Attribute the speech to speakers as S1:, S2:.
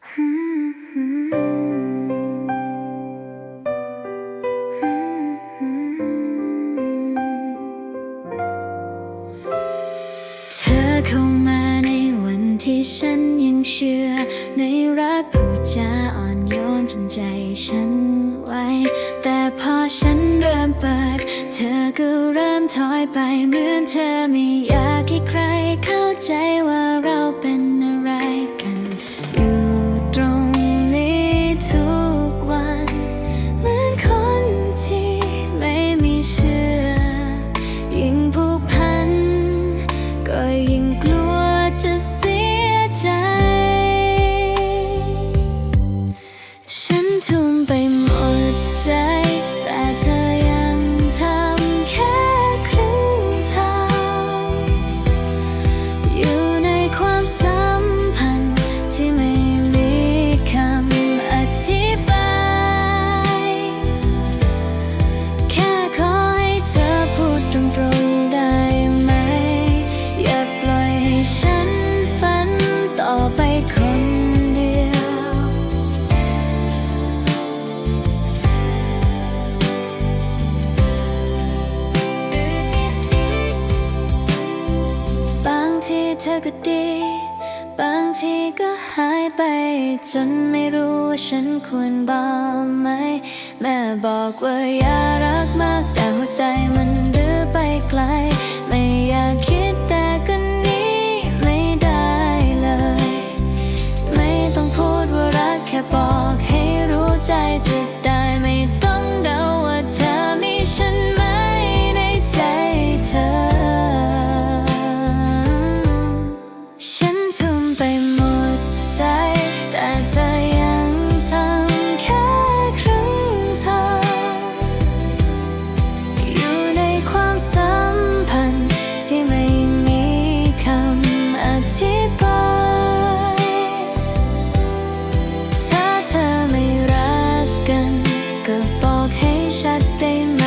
S1: เธอเข้ามาในวันที่ฉันยังเชื่อ ในรักผู้จาอ่อนโยนจนใจฉันไหวแต่พอฉันเริ่มเปิด เธอก็เริ่มถอยไปเหมือนเธอไม่อยาก อก็ดี บางทีก็หายไป จนไม่รู้ว่าฉันควรบอกไหม แม่บอกว่าอย่ารักมาก แต่หัวใจมันดื้อไปไกล ไม่อยากคิดแต่ก็นี้ไม่ได้เลย ไม่ต้องพูดว่ารักแค่บอกให้รู้ใจจะได้ไม่ต้อง Shut down.